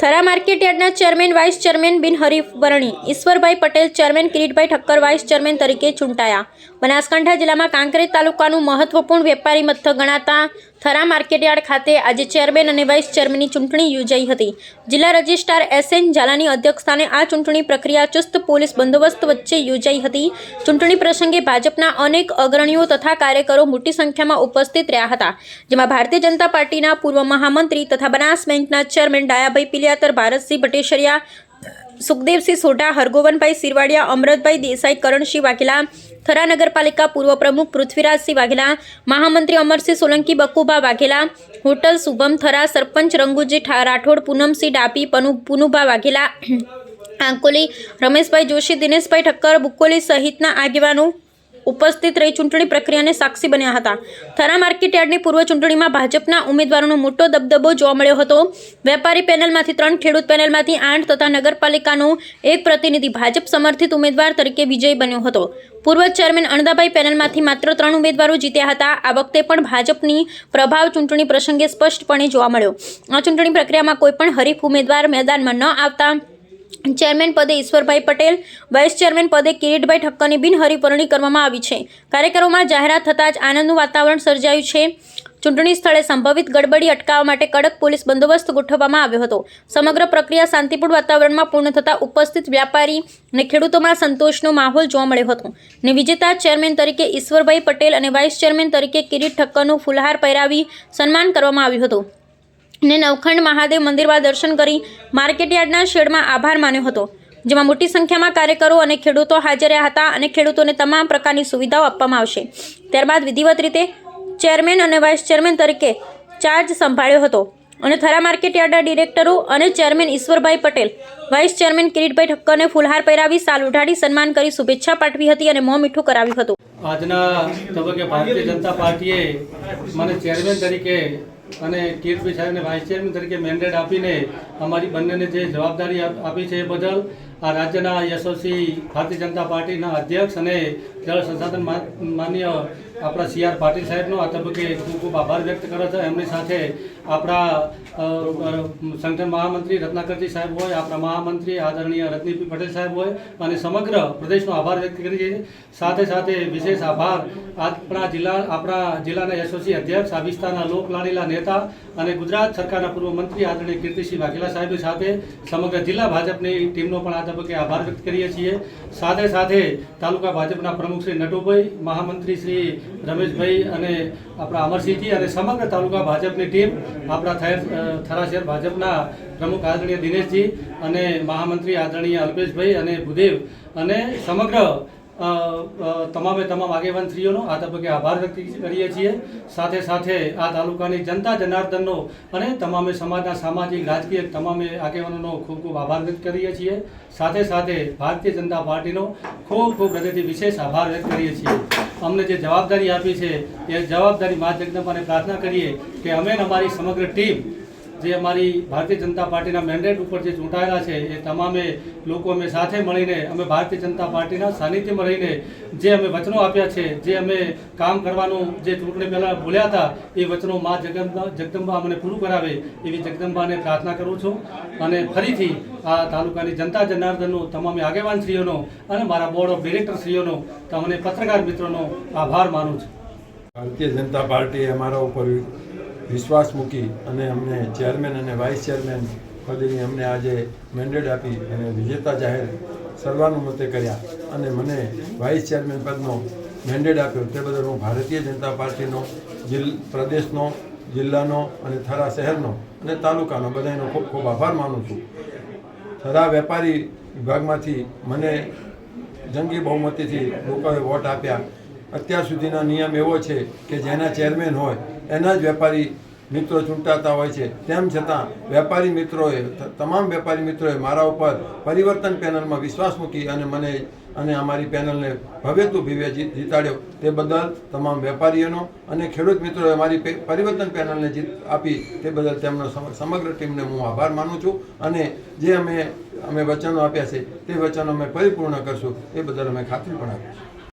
થરા માર્કેટયાર્ડના chairman, vice chairman બિનહરીફ વરણી Ishwarbhai Patel, chairman Kiritbhai Thakkar, vice chairman તરીકે ચૂંટાયા. બનાસકાંઠા જિલ્લામાં કાંકરેજ તાલુકાનું મહત્વપૂર્ણ વેપારી મથક ગણાતા થરા માર્કેટયાર્ડ ખાતે આજે ચેરમેન અને વાઇસ ચેરમેનની ચૂંટણી યોજાઈ હતી. જિલ્લા રજિસ્ટ્રાર એસ એન ઝાલાની અધ્યક્ષસ્થાને આ ચૂંટણી પ્રક્રિયા ચુસ્ત પોલીસ બંદોબસ્ત વચ્ચે યોજાઈ હતી. ચૂંટણી પ્રસંગે ભાજપના અનેક અગ્રણીઓ તથા કાર્યકરો મોટી સંખ્યામાં ઉપસ્થિત રહ્યા હતા, જેમાં ભારતીય જનતા પાર્ટીના પૂર્વ મહામંત્રી તથા બનાસ બેંકના ચેરમેન ડાયાભાઈ પિલિયાતર ભારતસિંહ ભટેશરિયા સુખદેવસિંહ સોઢા, હરગોવનભાઈ સિરવાડિયા, અમરતભાઈ દેસાઈ, કરણસિંહ વાઘેલા, થરા નગરપાલિકા પૂર્વ પ્રમુખ પૃથ્વીરાજસિંહ વાઘેલા, મહામંત્રી અમરસિંહ સોલંકી, બકુભા વાઘેલા, હોટલ શુભમ થરા, સરપંચ રંગુજી રાઠોડ, પૂનમસિંહ ડાપી, પનુ, પુનુભા વાઘેલા, આંકોલી, રમેશભાઈ જોશી, દિનેશભાઈ ઠક્કર, બુકોલી સહિતના આગેવાનો ઉપસ્થિત રહી ચૂંટણી પ્રક્રિયાને સાક્ષી બન્યા હતા. થરા માર્કેટયાર્ડની પૂર્વ ચૂંટણીમાં ભાજપના ઉમેદવારોનો મોટો દબદબો જોવા મળ્યો હતો. વેપારી પેનલમાંથી ત્રણ, ખેડૂત પેનલમાંથી આઠ તથા નગરપાલિકાનો એક પ્રતિનિધિ ભાજપ સમર્થિત ઉમેદવાર તરીકે વિજય બન્યો હતો. પૂર્વ ચેરમેન અણદાભાઈ પેનલમાંથી માત્ર ત્રણ ઉમેદવારો જીત્યા હતા. આ વખતે પણ ભાજપની પ્રભાવ ચૂંટણી પ્રસંગે સ્પષ્ટપણે જોવા મળ્યો. આ ચૂંટણી પ્રક્રિયામાં કોઈપણ હરીફ ઉમેદવાર મેદાનમાં ન આવતા ચેરમેન પદે ઈશ્વરભાઈ પટેલ, વાઇસ ચેરમેન પદે કિરીટભાઈ ઠક્કરની બિનહરીફરણી કરવામાં આવી છે. કાર્યક્રમોમાં જાહેરાત થતાં જ આનંદનું વાતાવરણ સર્જાયું છે. ચૂંટણી સ્થળે સંભવિત ગડબડી અટકાવવા માટે કડક પોલીસ બંદોબસ્ત ગોઠવવામાં આવ્યો હતો. સમગ્ર પ્રક્રિયા શાંતિપૂર્ણ વાતાવરણમાં પૂર્ણ થતાં ઉપસ્થિત વ્યાપારી અને ખેડૂતોમાં સંતોષનો માહોલ જોવા મળ્યો હતો. ને વિજેતા ચેરમેન તરીકે ઈશ્વરભાઈ પટેલ અને વાઇસ ચેરમેન તરીકે કિરીટ ઠક્કરનું ફુલહાર પહેરાવી સન્માન કરવામાં આવ્યું હતું. ને નવખંડ મહાદેવ મંદિરમાં દર્શન કરી માર્કેટયાર્ડના શેડમાં આભાર માન્યો હતો, જેમાં મોટી સંખ્યામાં કાર્યકરો અને ખેડૂતો હાજર રહ્યા હતા અને ખેડૂતોને તમામ પ્રકારની સુવિધાઓ આપવામાં આવશે. ત્યારબાદ વિધિવત રીતે ચેરમેન અને વાઇસ ચેરમેન તરીકે ચાર્જ સંભાળ્યો હતો અને થરા માર્કેટયાર્ડના ડિરેક્ટરો અને chairman Ishwarbhai Patel, vice chairman Kiritbhai ઠક્કરને ફૂલહાર પહેરાવી સાલ ઉઢાડી સન્માન કરી શુભેચ્છા પાઠવી હતી અને મોં મીઠું કરાવ્યું હતું. આજના તબક્કે ભારતીય જનતા પાર્ટીએ મને ચેરમેન તરીકે અને કીર્તિ સાહેબને વાઇસ ચેરમેન તરીકે મેન્ડેટ આપીને અમારી બંનેને જે જવાબદારી આપી છે એ બદલ આ રાજ્યના યશસ્વી ભારતીય જનતા પાર્ટીના અધ્યક્ષ અને જળ સંસાધન માન્ય આપણા સી આર પાટીલ સાહેબનો આ તબક્કે ખૂબ ખૂબ આભાર વ્યક્ત કરે છે. એમની સાથે આપણા સંગઠન મહામંત્રી રત્નાકરજી સાહેબ હોય, આપણા મહામંત્રી આદરણીય રત્નીપી પટેલ સાહેબ હોય અને સમગ્ર પ્રદેશનો આભાર વ્યક્ત કરીએ છીએ. સાથે સાથે વિશેષ આભાર આપણા જિલ્લા, આપણા જિલ્લાના યશસ્વી અધ્યક્ષ, આ વિસ્તારના લોકલાડીલા નેતા અને ગુજરાત સરકારના પૂર્વ મંત્રી આદરણીય કીર્તિસિંહ વાઘેલા સાહેબ સાથે સમગ્ર જિલ્લા ભાજપની ટીમનો પણ આ તબક્કે આભાર વ્યક્ત કરીએ છીએ. સાથે સાથે તાલુકા ભાજપના પ્રમુખ શ્રી નટુભાઈ, મહામંત્રી શ્રી રમેશભાઈ અને આપણા અમરસિંહજી અને સમગ્ર તાલુકા ભાજપની ટીમ, આપણા થેર શહેર ભાજપના પ્રમુખ આદરણીય દિનેશજી અને મહામંત્રી આદરણીય અલ્પેશભાઈ અને ભૂદેવ અને સમગ્ર તમામે તમામ આગેવાનશ્રીઓનો આ તબક્કે આભાર વ્યક્ત કરીએ છીએ. સાથે સાથે આ તાલુકાની જનતા જનાર્દનનો અને તમામે સમાજના સામાજિક, રાજકીય તમામે આગેવાનોનો ખૂબ ખૂબ આભાર વ્યક્ત કરીએ છીએ. સાથે સાથે ભારતીય જનતા પાર્ટીનો ખૂબ ખૂબ હૃદયથી વિશેષ આભાર વ્યક્ત કરીએ છીએ. અમને જે જવાબદારી આપી છે, એ જવાબદારી મા જગદંબાને પ્રાર્થના કરીએ કે અમે અમારી સમગ્ર ટીમ જે અમારી ભારતીય જનતા પાર્ટીના મેન્ડેટ ઉપર જે ચૂંટાયેલા છે, એ તમામે લોકો અમે સાથે મળીને, અમે ભારતીય જનતા પાર્ટીના સાનિધ્યમાં રહીને જે અમે વચનો આપ્યા છે, જે અમે કામ કરવાનું જે ચૂંટણી પહેલાં બોલ્યા હતા, એ વચનો મા જગદંબા જગદંબા અમને પૂરું કરાવે એવી જગદંબાને પ્રાર્થના કરું છું. અને ફરીથી આ તાલુકાની જનતા જનાર્દનનો, તમામે આગેવાનશ્રીઓનો અને મારા બોર્ડ ઓફ ડિરેક્ટરશ્રીઓનો તમને પત્રકાર મિત્રોનો આભાર માનું છું. ભારતીય જનતા પાર્ટીએ અમારા ઉપર વિશ્વાસ મૂકી અને અમને ચેરમેન અને વાઇસ ચેરમેન પદની અમને આજે મેન્ડેટ આપી અને વિજેતા જાહેર સર્વાનુમતે કર્યા અને મને વાઇસ ચેરમેન પદનો મેન્ડેટ આપ્યો. તે બદલ હું ભારતીય જનતા પાર્ટીનો, જિલ્, પ્રદેશનો, જિલ્લાનો અને થરા શહેરનો અને તાલુકાનો બધાનો ખૂબ ખૂબ આભાર માનું છું. થરા વેપારી વિભાગમાંથી મને જંગી બહુમતીથી લોકોએ વોટ આપ્યા. અત્યાર સુધીનો નિયમ એવો છે કે જેના ચેરમેન હોય, એના જ વેપારી મિત્રો ચૂંટાતા હોય છે. તેમ છતાં, વેપારી મિત્રોએ તમામ વેપારી મિત્રોએ મારા ઉપર પરિવર્તન પેનલમાં વિશ્વાસ મૂકી અને મને અને અમારી પેનલને ભવ્યતું ભવ્ય જીત જીતાડ્યો. તે બદલ તમામ વેપારીઓનો અને ખેડૂત મિત્રોએ અમારી પરિવર્તન પેનલને જીત આપી, તે બદલ તેમનો સમગ્ર ટીમને હું આભાર માનું છું અને જે અમે અમે વચનો આપ્યા છે, તે વચનો અમે પરિપૂર્ણ કરશું. એ બદલ અમે ખાતરી પણ આપીશું.